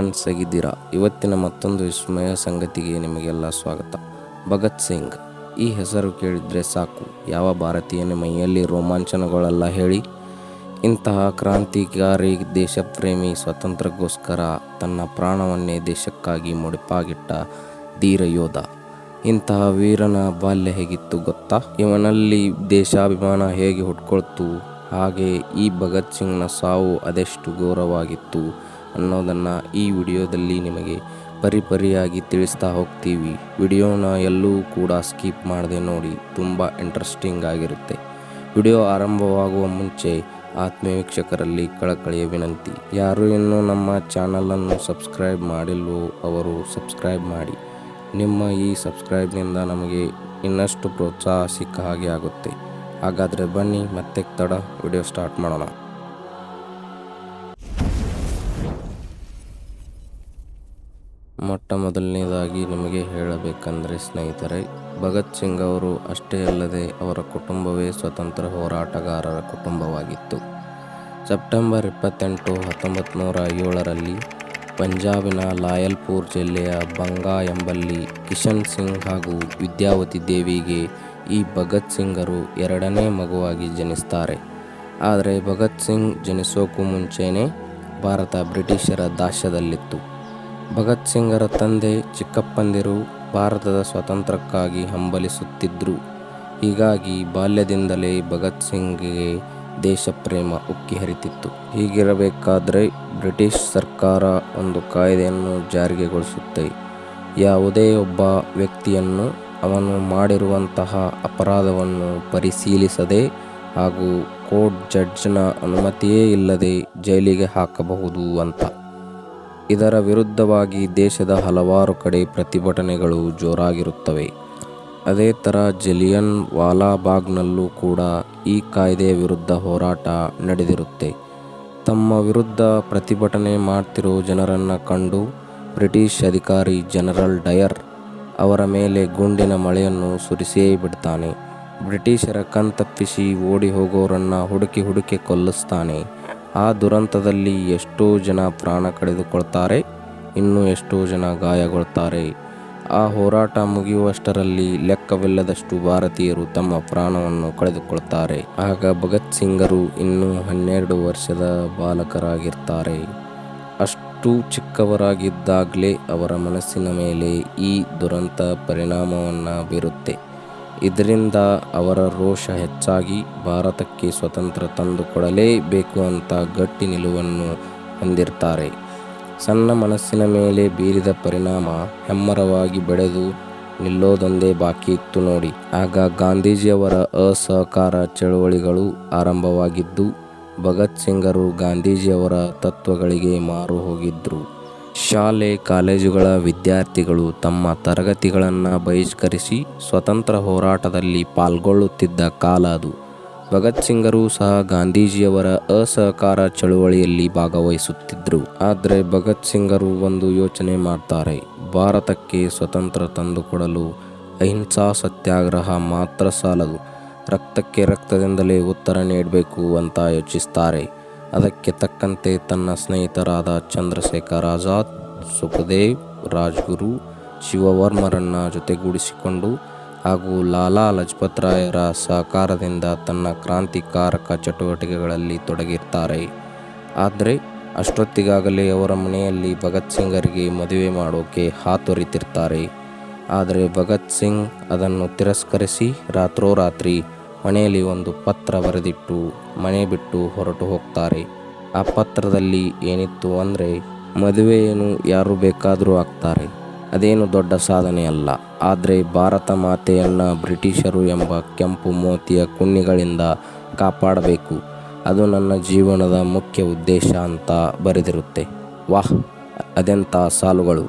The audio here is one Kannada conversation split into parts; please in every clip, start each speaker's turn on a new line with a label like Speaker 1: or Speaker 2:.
Speaker 1: ಫ್ರೆಂಡ್ಸ್ ಆಗಿದ್ದೀರಾ ಇವತ್ತಿನ ಮತ್ತೊಂದು ವಿಸ್ಮಯ ಸಂಗತಿಗೆ ನಿಮಗೆಲ್ಲ ಸ್ವಾಗತ. ಭಗತ್ ಸಿಂಗ್, ಈ ಹೆಸರು ಕೇಳಿದರೆ ಸಾಕು. ಯಾವ ಭಾರತೀಯನ ಮೈಯಲ್ಲಿ ರೋಮಾಂಚನಗಳೆಲ್ಲ ಹೇಳಿ? ಇಂತಹ ಕ್ರಾಂತಿಕಾರಿ ದೇಶಪ್ರೇಮಿ ಸ್ವಾತಂತ್ರ್ಯಕ್ಕೋಸ್ಕರ ತನ್ನ ಪ್ರಾಣವನ್ನೇ ದೇಶಕ್ಕಾಗಿ ಮುಡಿಪಾಗಿಟ್ಟ ಧೀರ ಯೋಧ. ಇಂತಹ ವೀರನ ಬಾಲ್ಯ ಹೇಗಿತ್ತು ಗೊತ್ತಾ? ಇವನಲ್ಲಿ ದೇಶಾಭಿಮಾನ ಹೇಗೆ ಹುಟ್ಕೊಳ್ತು? ಹಾಗೆ ಈ ಭಗತ್ ಸಿಂಗ್ನ ಸಾವು ಅದೆಷ್ಟು ಘೋರವಾಗಿತ್ತು ಅನ್ನೋದನ್ನು ಈ ವಿಡಿಯೋದಲ್ಲಿ ನಿಮಗೆ ಪರಿಪರಿಯಾಗಿ ತಿಳಿಸ್ತಾ ಹೋಗ್ತೀವಿ. ವಿಡಿಯೋನ ಎಲ್ಲೂ ಕೂಡ ಸ್ಕಿಪ್ ಮಾಡದೆ ನೋಡಿ, ತುಂಬ ಇಂಟ್ರೆಸ್ಟಿಂಗ್ ಆಗಿರುತ್ತೆ. ವಿಡಿಯೋ ಆರಂಭವಾಗುವ ಮುಂಚೆ ಆತ್ಮೀಯ ವೀಕ್ಷಕರಲ್ಲಿ ಕಳಕಳಿಯ ವಿನಂತಿ. ಯಾರು ಇನ್ನೂ ನಮ್ಮ ಚಾನಲನ್ನು ಸಬ್ಸ್ಕ್ರೈಬ್ ಮಾಡಿಲ್ವೋ, ಅವರು ಸಬ್ಸ್ಕ್ರೈಬ್ ಮಾಡಿ. ನಿಮ್ಮ ಈ ಸಬ್ಸ್ಕ್ರೈಬ್ನಿಂದ ನಮಗೆ ಇನ್ನಷ್ಟು ಪ್ರೋತ್ಸಾಹ ಸಿಕ್ಕ ಹಾಗೆ ಆಗುತ್ತೆ. ಹಾಗಾದರೆ ಬನ್ನಿ, ಮತ್ತೆ ತಡ, ವಿಡಿಯೋ ಸ್ಟಾರ್ಟ್ ಮಾಡೋಣ. ಮೊಟ್ಟ ಮೊದಲನೇದಾಗಿ ನಿಮಗೆ ಹೇಳಬೇಕಂದ್ರೆ ಸ್ನೇಹಿತರೆ, ಭಗತ್ ಸಿಂಗ್ ಅವರು ಅಷ್ಟೇ ಅಲ್ಲದೆ ಅವರ ಕುಟುಂಬವೇ ಸ್ವತಂತ್ರ ಹೋರಾಟಗಾರರ ಕುಟುಂಬವಾಗಿತ್ತು. ಸೆಪ್ಟೆಂಬರ್ ಇಪ್ಪತ್ತೆಂಟು ಹತ್ತೊಂಬತ್ತು ನೂರ ಏಳರಲ್ಲಿ ಪಂಜಾಬಿನ ಲಾಯಲ್ಪುರ್ ಜಿಲ್ಲೆಯ ಬಂಗಾ ಎಂಬಲ್ಲಿ ಕಿಶನ್ ಸಿಂಗ್ ಹಾಗೂ ವಿದ್ಯಾವತಿ ದೇವಿಗೆ ಈ ಭಗತ್ ಸಿಂಗರು ಎರಡನೇ ಮಗುವಾಗಿ ಜನಿಸ್ತಾರೆ. ಆದರೆ ಭಗತ್ ಸಿಂಗ್ ಜನಿಸೋಕ್ಕೂ ಮುಂಚೆಯೇ ಭಾರತ ಬ್ರಿಟಿಷರ ದಾಸ್ಯದಲ್ಲಿತ್ತು. ಭಗತ್ ಸಿಂಗರ ತಂದೆ ಚಿಕ್ಕಪ್ಪಂದಿರು ಭಾರತದ ಸ್ವಾತಂತ್ರ್ಯಕ್ಕಾಗಿ ಹಂಬಲಿಸುತ್ತಿದ್ದರು ಹೀಗಾಗಿ ಬಾಲ್ಯದಿಂದಲೇ ಭಗತ್ ಸಿಂಗ್ಗೆ ದೇಶಪ್ರೇಮ ಉಕ್ಕಿ ಹರಿತಿತ್ತು. ಹೀಗಿರಬೇಕಾದ್ರೆ ಬ್ರಿಟಿಷ್ ಸರ್ಕಾರ ಒಂದು ಕಾಯ್ದೆಯನ್ನು ಜಾರಿಗೆಗೊಳಿಸುತ್ತೆ ಯಾವುದೇ ಒಬ್ಬ ವ್ಯಕ್ತಿಯನ್ನು ಅವನು ಮಾಡಿರುವಂತಹ ಅಪರಾಧವನ್ನು ಪರಿಶೀಲಿಸದೆ ಹಾಗೂ ಕೋರ್ಟ್ ಜಡ್ಜ್ನ ಅನುಮತಿಯೇ ಇಲ್ಲದೆ ಜೈಲಿಗೆ ಹಾಕಬಹುದು ಅಂತ. ಇದರ ವಿರುದ್ಧವಾಗಿ ದೇಶದ ಹಲವಾರು ಕಡೆ ಪ್ರತಿಭಟನೆಗಳು ಜೋರಾಗಿರುತ್ತವೆ. ಅದೇ ಥರ ಜಲಿಯನ್ ವಾಲಾಬಾಗ್ನಲ್ಲೂ ಕೂಡ ಈ ಕಾಯ್ದೆಯ ವಿರುದ್ಧ ಹೋರಾಟ ನಡೆದಿರುತ್ತೆ. ತಮ್ಮ ವಿರುದ್ಧ ಪ್ರತಿಭಟನೆ ಮಾಡ್ತಿರೋ ಜನರನ್ನು ಕಂಡು ಬ್ರಿಟಿಷ್ ಅಧಿಕಾರಿ ಜನರಲ್ ಡಯರ್ ಅವರ ಮೇಲೆ ಗುಂಡಿನ ಮಳೆಯನ್ನು ಸುರಿಸಿಯೇ ಬಿಡ್ತಾನೆ. ಬ್ರಿಟಿಷರ ಕಣ್ತಪ್ಪಿಸಿ ಓಡಿ ಹೋಗೋರನ್ನು ಹುಡುಕಿ ಹುಡುಕಿ ಕೊಲ್ಲಿಸ್ತಾನೆ. ಆ ದುರಂತದಲ್ಲಿ ಎಷ್ಟೋ ಜನ ಪ್ರಾಣ ಕಳೆದುಕೊಳ್ತಾರೆ, ಇನ್ನೂ ಎಷ್ಟೋ ಜನ ಗಾಯಗೊಳ್ತಾರೆ. ಆ ಹೋರಾಟ ಮುಗಿಯುವಷ್ಟರಲ್ಲಿ ಲೆಕ್ಕವಿಲ್ಲದಷ್ಟು ಭಾರತೀಯರು ತಮ್ಮ ಪ್ರಾಣವನ್ನು ಕಳೆದುಕೊಳ್ತಾರೆ. ಆಗ ಭಗತ್ ಸಿಂಗರು ಇನ್ನೂ ಹನ್ನೆರಡು ವರ್ಷದ ಬಾಲಕರಾಗಿರ್ತಾರೆ. ಅಷ್ಟು ಚಿಕ್ಕವರಾಗಿದ್ದಾಗಲೇ ಅವರ ಮನಸ್ಸಿನ ಮೇಲೆ ಈ ದುರಂತ ಪರಿಣಾಮವನ್ನು ಬೀರುತ್ತೆ. ಇದರಿಂದ ಅವರ ರೋಷ ಹೆಚ್ಚಾಗಿ ಭಾರತಕ್ಕೆ ಸ್ವತಂತ್ರ ತಂದುಕೊಡಲೇಬೇಕು ಅಂತ ಗಟ್ಟಿ ನಿಲುವನ್ನು ಹೊಂದಿರ್ತಾರೆ. ಸಣ್ಣ ಮನಸ್ಸಿನ ಮೇಲೆ ಬೀರಿದ ಪರಿಣಾಮ ಹೆಮ್ಮರವಾಗಿ ಬೆಳೆದು ನಿಲ್ಲೋದೊಂದೇ ಬಾಕಿ ಇತ್ತು ನೋಡಿ. ಆಗ ಗಾಂಧೀಜಿಯವರ ಅಸಹಕಾರ ಚಳುವಳಿಗಳು ಆರಂಭವಾಗಿದ್ದು ಭಗತ್ ಸಿಂಗರು ಗಾಂಧೀಜಿಯವರ ತತ್ವಗಳಿಗೆ ಮಾರು ಹೋಗಿದ್ರು. ಶಾಲೆ, ಕಾಲೇಜುಗಳ ವಿದ್ಯಾರ್ಥಿಗಳು ತಮ್ಮ ತರಗತಿಗಳನ್ನು ಬಹಿಷ್ಕರಿಸಿ ಸ್ವತಂತ್ರ ಹೋರಾಟದಲ್ಲಿ ಪಾಲ್ಗೊಳ್ಳುತ್ತಿದ್ದ ಕಾಲ ಅದು. ಭಗತ್ ಸಿಂಗರು ಸಹ ಗಾಂಧೀಜಿಯವರ ಅಸಹಕಾರ ಚಳುವಳಿಯಲ್ಲಿ ಭಾಗವಹಿಸುತ್ತಿದ್ದರು ಆದರೆ ಭಗತ್ ಸಿಂಗರು ಒಂದು ಯೋಚನೆ ಮಾಡ್ತಾರೆ, ಭಾರತಕ್ಕೆ ಸ್ವತಂತ್ರ ತಂದುಕೊಡಲು ಅಹಿಂಸಾ ಸತ್ಯಾಗ್ರಹ ಮಾತ್ರ ಸಾಲದು. ರಕ್ತಕ್ಕೆ ರಕ್ತದಿಂದಲೇ ಉತ್ತರ ನೀಡಬೇಕು ಅಂತ ಯೋಚಿಸ್ತಾರೆ. ಅದಕ್ಕೆ ತಕ್ಕಂತೆ ತನ್ನ ಸ್ನೇಹಿತರಾದ ಚಂದ್ರಶೇಖರ್ ಆಜಾದ್, ಸುಖದೇವ್, ರಾಜ್ಗುರು ಶಿವವರ್ಮರನ್ನ ಜೊತೆಗೂಡಿಸಿಕೊಂಡು ಹಾಗೂ ಲಾಲಾ ಲಜಪತ್ ರಾಯರ ಸಹಕಾರದಿಂದ ತನ್ನ ಕ್ರಾಂತಿಕಾರಕ ಚಟುವಟಿಕೆಗಳಲ್ಲಿ ತೊಡಗಿರ್ತಾರೆ. ಆದರೆ ಅಷ್ಟೊತ್ತಿಗಾಗಲೇ ಅವರ ಮನೆಯಲ್ಲಿ ಭಗತ್ ಸಿಂಗರಿಗೆ ಮದುವೆ ಮಾಡೋಕೆ ಹಾತೊರಿತಿರ್ತಾರೆ. ಆದರೆ ಭಗತ್ ಸಿಂಗ್ ಅದನ್ನು ತಿರಸ್ಕರಿಸಿ ರಾತ್ರೋರಾತ್ರಿ ಮನೆಯಲ್ಲಿ ಒಂದು ಪತ್ರ ಬರೆದಿಟ್ಟು ಮನೆ ಬಿಟ್ಟು ಹೊರಟು ಹೋಗ್ತಾರೆ. ಆ ಪತ್ರದಲ್ಲಿ ಏನಿತ್ತು ಅಂದರೆ, ಮದುವೆಯನ್ನು ಯಾರು ಬೇಕಾದರೂ ಆಗ್ತಾರೆ. ಅದೇನು ದೊಡ್ಡ ಸಾಧನೆ ಅಲ್ಲ. ಆದರೆ ಭಾರತ ಮಾತೆಯನ್ನು ಬ್ರಿಟಿಷರು ಎಂಬ ಕೆಂಪು ಮೋತಿಯ ಕುಣ್ಣಿಗಳಿಂದ ಕಾಪಾಡಬೇಕು. ಅದು ನನ್ನ ಜೀವನದ ಮುಖ್ಯ ಉದ್ದೇಶ ಅಂತ ಬರೆದಿರುತ್ತೆ. ವಾಹ್, ಅದೆಂಥ ಸಾಲುಗಳು.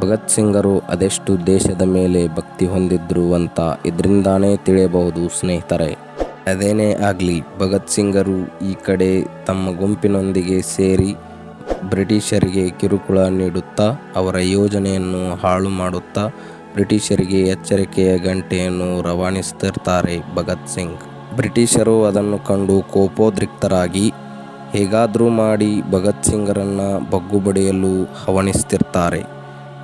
Speaker 1: ಭಗತ್ ಸಿಂಗರು ಅದೆಷ್ಟು ದೇಶದ ಮೇಲೆ ಭಕ್ತಿ ಹೊಂದಿದ್ರು ಅಂತ ಇದರಿಂದಾನೇ ತಿಳಿಯಬಹುದು ಸ್ನೇಹಿತರೆ. ಅದೇನೇ ಆಗಲಿ, ಭಗತ್ ಸಿಂಗರು ಈ ಕಡೆ ತಮ್ಮ ಗುಂಪಿನೊಂದಿಗೆ ಸೇರಿ ಬ್ರಿಟಿಷರಿಗೆ ಕಿರುಕುಳ ನೀಡುತ್ತಾ, ಅವರ ಯೋಜನೆಯನ್ನು ಹಾಳು ಮಾಡುತ್ತಾ, ಬ್ರಿಟಿಷರಿಗೆ ಎಚ್ಚರಿಕೆಯ ಗಂಟೆಯನ್ನು ರವಾನಿಸುತ್ತಿರ್ತಾರೆ ಭಗತ್ ಸಿಂಗ್. ಬ್ರಿಟಿಷರು ಅದನ್ನು ಕಂಡು ಕೋಪೋದ್ರಿಕ್ತರಾಗಿ, ಹೇಗಾದರೂ ಮಾಡಿ ಭಗತ್ ಸಿಂಗರನ್ನು ಬಗ್ಗುಬಡಿಯಲು ಹವಣಿಸ್ತಿರ್ತಾರೆ.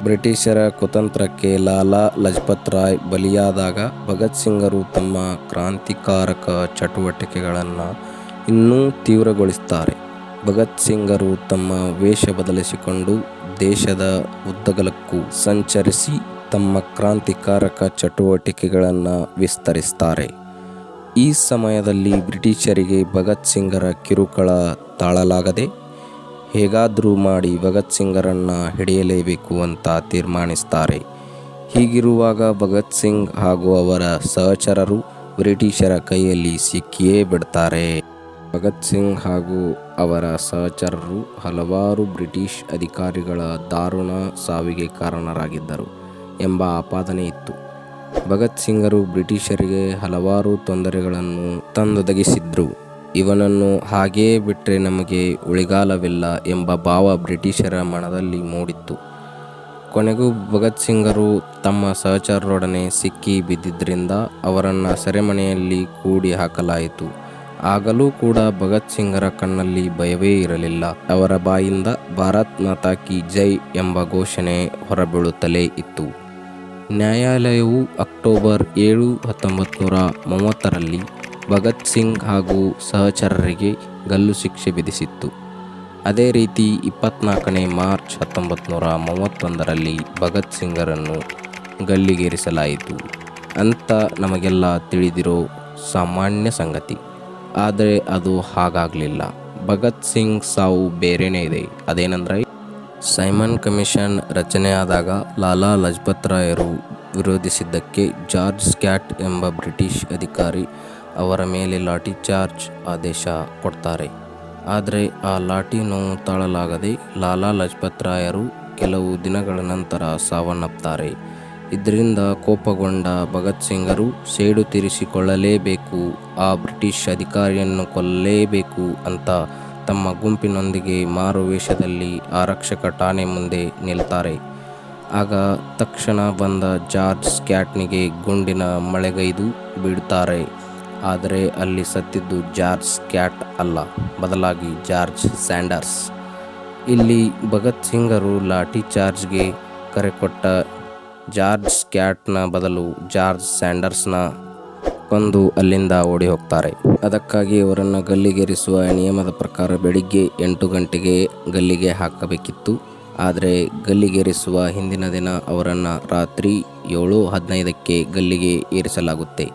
Speaker 1: ಬ್ರಿಟಿಷರ ಕುತಂತ್ರಕ್ಕೆ ಲಾಲಾ ಲಜಪತ್ ರಾಯ್ ಬಲಿಯಾದಾಗ ಭಗತ್ ಸಿಂಗರು ತಮ್ಮ ಕ್ರಾಂತಿಕಾರಕ ಚಟುವಟಿಕೆಗಳನ್ನು ಇನ್ನೂ ತೀವ್ರಗೊಳಿಸ್ತಾರೆ. ಭಗತ್ ಸಿಂಗರು ತಮ್ಮ ವೇಷ ಬದಲಿಸಿಕೊಂಡು ದೇಶದ ಉದ್ದಗಲಕ್ಕೂ ಸಂಚರಿಸಿ ತಮ್ಮ ಕ್ರಾಂತಿಕಾರಕ ಚಟುವಟಿಕೆಗಳನ್ನು ವಿಸ್ತರಿಸ್ತಾರೆ. ಈ ಸಮಯದಲ್ಲಿ ಬ್ರಿಟಿಷರಿಗೆ ಭಗತ್ ಸಿಂಗರ ಕಿರುಕುಳ ತಾಳಲಾಗದೆ ಹೇಗಾದರೂ ಮಾಡಿ ಭಗತ್ ಸಿಂಗರನ್ನು ಹಿಡಿಯಲೇಬೇಕು ಅಂತ ತೀರ್ಮಾನಿಸ್ತಾರೆ. ಹೀಗಿರುವಾಗ ಭಗತ್ ಸಿಂಗ್ ಹಾಗೂ ಅವರ ಸಹಚರರು ಬ್ರಿಟಿಷರ ಕೈಯಲ್ಲಿ ಸಿಕ್ಕಿಯೇ ಬಿಡ್ತಾರೆ. ಭಗತ್ ಸಿಂಗ್ ಹಾಗೂ ಅವರ ಸಹಚರರು ಹಲವಾರು ಬ್ರಿಟಿಷ್ ಅಧಿಕಾರಿಗಳ ದಾರುಣ ಸಾವಿಗೆ ಕಾರಣರಾಗಿದ್ದರು ಎಂಬ ಆಪಾದನೆ ಇತ್ತು. ಭಗತ್ ಸಿಂಗರು ಬ್ರಿಟಿಷರಿಗೆ ಹಲವಾರು ತೊಂದರೆಗಳನ್ನು ತಂದೊದಗಿಸಿದ್ರು. ಇವನನ್ನು ಹಾಗೆಯೇ ಬಿಟ್ಟರೆ ನಮಗೆ ಉಳಿಗಾಲವಿಲ್ಲ ಎಂಬ ಭಾವ ಬ್ರಿಟಿಷರ ಮನದಲ್ಲಿ ಮೂಡಿತ್ತು. ಕೊನೆಗೂ ಭಗತ್ ಸಿಂಗರು ತಮ್ಮ ಸಹಚರರೊಡನೆ ಸಿಕ್ಕಿ ಬಿದ್ದಿದ್ದರಿಂದ ಅವರನ್ನು ಸೆರೆಮನೆಯಲ್ಲಿ ಕೂಡಿ ಹಾಕಲಾಯಿತು. ಆಗಲೂ ಕೂಡ ಭಗತ್ ಸಿಂಗರ ಕಣ್ಣಲ್ಲಿ ಭಯವೇ ಇರಲಿಲ್ಲ. ಅವರ ಬಾಯಿಂದ ಭಾರತ್ ಮಾತಾ ಕಿ ಜೈ ಎಂಬ ಘೋಷಣೆ ಹೊರಬೀಳುತ್ತಲೇ ಇತ್ತು. ನ್ಯಾಯಾಲಯವು ಅಕ್ಟೋಬರ್ ಏಳು ಹತ್ತೊಂಬತ್ತು ನೂರ ಮೂವತ್ತರಲ್ಲಿ ಭಗತ್ ಸಿಂಗ್ ಹಾಗೂ ಸಹಚರರಿಗೆ ಗಲ್ಲು ಶಿಕ್ಷೆ ವಿಧಿಸಿತ್ತು. ಅದೇ ರೀತಿ ಇಪ್ಪತ್ನಾಲ್ಕನೇ ಮಾರ್ಚ್ ಹತ್ತೊಂಬತ್ತು ನೂರ ಮೂವತ್ತೊಂದರಲ್ಲಿ ಭಗತ್ ಸಿಂಗರನ್ನು ಗಲ್ಲಿಗೇರಿಸಲಾಯಿತು. ಅಂತ ನಮಗೆಲ್ಲ ತಿಳಿದಿರೋ ಸಾಮಾನ್ಯ ಸಂಗತಿ. ಆದರೆ ಅದು ಹಾಗಾಗಲಿಲ್ಲ. ಭಗತ್ ಸಿಂಗ್ ಸಾವು ಬೇರೆಯೇ ಇದೆ. ಅದೇನೆಂದರೆ, ಸೈಮನ್ ಕಮಿಷನ್ ರಚನೆಯಾದಾಗ ಲಾಲಾ ಲಜಪತ್ ರಾಯರು ವಿರೋಧಿಸಿದ್ದಕ್ಕೆ ಜಾರ್ಜ್ ಸ್ಕ್ಯಾಟ್ ಎಂಬ ಬ್ರಿಟಿಷ್ ಅಧಿಕಾರಿ ಅವರ ಮೇಲೆ ಲಾಠಿ ಚಾರ್ಜ್ ಆದೇಶ ಕೊಡ್ತಾರೆ. ಆದರೆ ಆ ಲಾಠಿ ನೋವು ತಾಳಲಾಗದೆ ಲಾಲಾ ಲಜಪತ್ ರಾಯರು ಕೆಲವು ದಿನಗಳ ನಂತರ ಸಾವನ್ನಪ್ತಾರೆ. ಇದರಿಂದ ಕೋಪಗೊಂಡ ಭಗತ್ ಸಿಂಗರು ಸೇಡು ತೀರಿಸಿಕೊಳ್ಳಲೇಬೇಕು, ಆ ಬ್ರಿಟಿಷ್ ಅಧಿಕಾರಿಯನ್ನು ಕೊಲ್ಲಲೇಬೇಕು ಅಂತ ತಮ್ಮ ಗುಂಪಿನೊಂದಿಗೆ ಮಾರು ವೇಷದಲ್ಲಿ ಆರಕ್ಷಕ ಠಾಣೆ ಮುಂದೆ ನಿಲ್ತಾರೆ. ಆಗ ತಕ್ಷಣ ಬಂದ ಜಾರ್ಜ್ ಸ್ಕ್ಯಾಟ್ನಿಗೆ ಗುಂಡಿನ ಮಳೆಗೈದು ಬಿಡ್ತಾರೆ ಆದರೆ ಅಲ್ಲಿ ಸತ್ತಿದ್ದು ಜಾರ್ಜ್ ಕ್ಯಾಟ್ ಅಲ್ಲ, ಬದಲಾಗಿ ಜಾರ್ಜ್ ಸ್ಯಾಂಡರ್ಸ್. ಇಲ್ಲಿ ಭಗತ್ ಸಿಂಗರು ಲಾಠಿ ಚಾರ್ಜ್ಗೆ ಕರೆ ಕೊಟ್ಟ ಜಾರ್ಜ್ ಕ್ಯಾಟ್ನ ಬದಲು ಜಾರ್ಜ್ ಸ್ಯಾಂಡರ್ಸ್ನ ಕೊಂದು ಅಲ್ಲಿಂದ ಓಡಿ ಹೋಗ್ತಾರೆ ಅದಕ್ಕಾಗಿ ಅವರನ್ನು ಗಲ್ಲಿಗೇರಿಸುವ ನಿಯಮದ ಪ್ರಕಾರ ಬೆಳಿಗ್ಗೆ ಎಂಟು ಗಂಟೆಗೆ ಗಲ್ಲಿಗೆ ಹಾಕಬೇಕಿತ್ತು. ಆದರೆ ಗಲ್ಲಿಗೇರಿಸುವ ಹಿಂದಿನ ದಿನ ಅವರನ್ನು ರಾತ್ರಿ ಏಳು ಹದಿನೈದಕ್ಕೆ ಗಲ್ಲಿಗೆ ಏರಿಸಲಾಗುತ್ತೆ.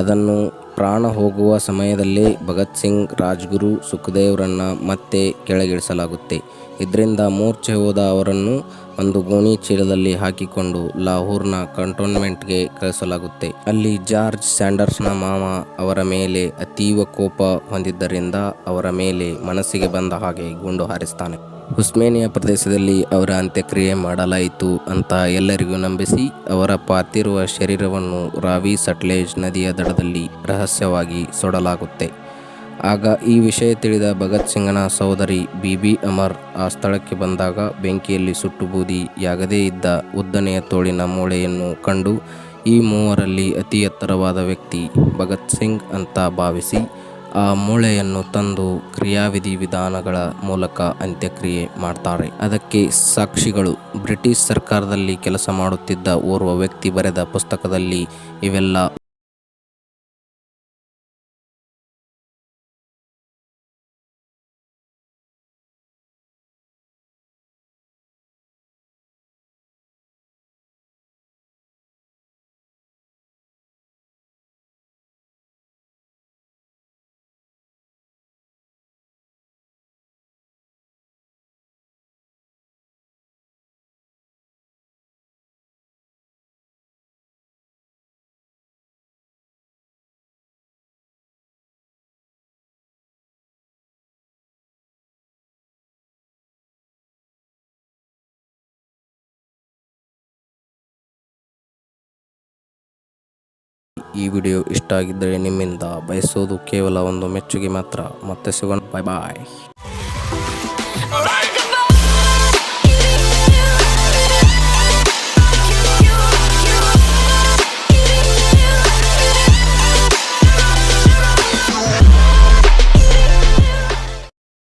Speaker 1: ಅದನ್ನು ಪ್ರಾಣ ಹೋಗುವ ಸಮಯದಲ್ಲಿ ಭಗತ್ ಸಿಂಗ್, ರಾಜ್ಗುರು ಸುಖದೇವ್ರನ್ನು ಮತ್ತೆ ಕೆಳಗಿಳಿಸಲಾಗುತ್ತೆ. ಇದರಿಂದ ಮೂರ್ಛೆ ಹೋದ ಅವರನ್ನು ಒಂದು ಗೋಣಿ ಚೀಲದಲ್ಲಿ ಹಾಕಿಕೊಂಡು ಲಾಹೋರ್ನ ಕಂಟೋನ್ಮೆಂಟ್ಗೆ ಕಳಿಸಲಾಗುತ್ತೆ. ಅಲ್ಲಿ ಜಾರ್ಜ್ ಸ್ಯಾಂಡರ್ಸ್ನ ಮಾಮ ಅವರ ಮೇಲೆ ಅತೀವ ಕೋಪ ಹೊಂದಿದ್ದರಿಂದ ಅವರ ಮೇಲೆ ಮನಸ್ಸಿಗೆ ಬಂದ ಹಾಗೆ ಗುಂಡು ಹಾರಿಸ್ತಾನೆ. ಉಸ್ಮೇನಿಯಾ ಪ್ರದೇಶದಲ್ಲಿ ಅವರ ಅಂತ್ಯಕ್ರಿಯೆ ಮಾಡಲಾಯಿತು ಅಂತ ಎಲ್ಲರಿಗೂ ನಂಬಿಸಿ ಅವರ ಪಾತಿರುವ ಶರೀರವನ್ನು ರಾವಿ ಸಟ್ಲೇಜ್ ನದಿಯ ದಡದಲ್ಲಿ ರಹಸ್ಯವಾಗಿ ಸೊಡಲಾಗುತ್ತೆ. ಆಗ ಈ ವಿಷಯ ತಿಳಿದ ಭಗತ್ ಸಿಂಗನ ಸಹೋದರಿ ಬಿಬಿ ಅಮರ್ ಆ ಸ್ಥಳಕ್ಕೆ ಬಂದಾಗ ಬೆಂಕಿಯಲ್ಲಿ ಸುಟ್ಟು ಬೂದಿ ಯಾಗದೇ ಇದ್ದ ಉದ್ದನೆಯ ತೋಳಿನ ಮೂಳೆಯನ್ನು ಕಂಡು ಈ ಮೂವರಲ್ಲಿ ಅತಿ ಎತ್ತರವಾದ ವ್ಯಕ್ತಿ ಭಗತ್ ಸಿಂಗ್ ಅಂತ ಭಾವಿಸಿ ಆ ಮೂಳೆಯನ್ನು ತಂದು ಕ್ರಿಯಾವಿಧಿ ವಿಧಾನಗಳ ಮೂಲಕ ಅಂತ್ಯಕ್ರಿಯೆ ಮಾಡ್ತಾರೆ. ಅದಕ್ಕೆ ಸಾಕ್ಷಿಗಳು. ಬ್ರಿಟಿಷ್ ಸರ್ಕಾರದಲ್ಲಿ ಕೆಲಸ ಮಾಡುತ್ತಿದ್ದ ಓರ್ವ ವ್ಯಕ್ತಿ ಬರೆದ ಪುಸ್ತಕದಲ್ಲಿ ಇವೆಲ್ಲ ಈ ವಿಡಿಯೋ ಇಷ್ಟ ಆಗಿದ್ದರೆ ನಿಮ್ಮಿಂದ ಬಯಸೋದು ಕೇವಲ ಒಂದು ಮೆಚ್ಚುಗೆ ಮಾತ್ರ. ಮತ್ತೆ ಸಿಗೋಣ. ಬಾಯ್ ಬಾಯ್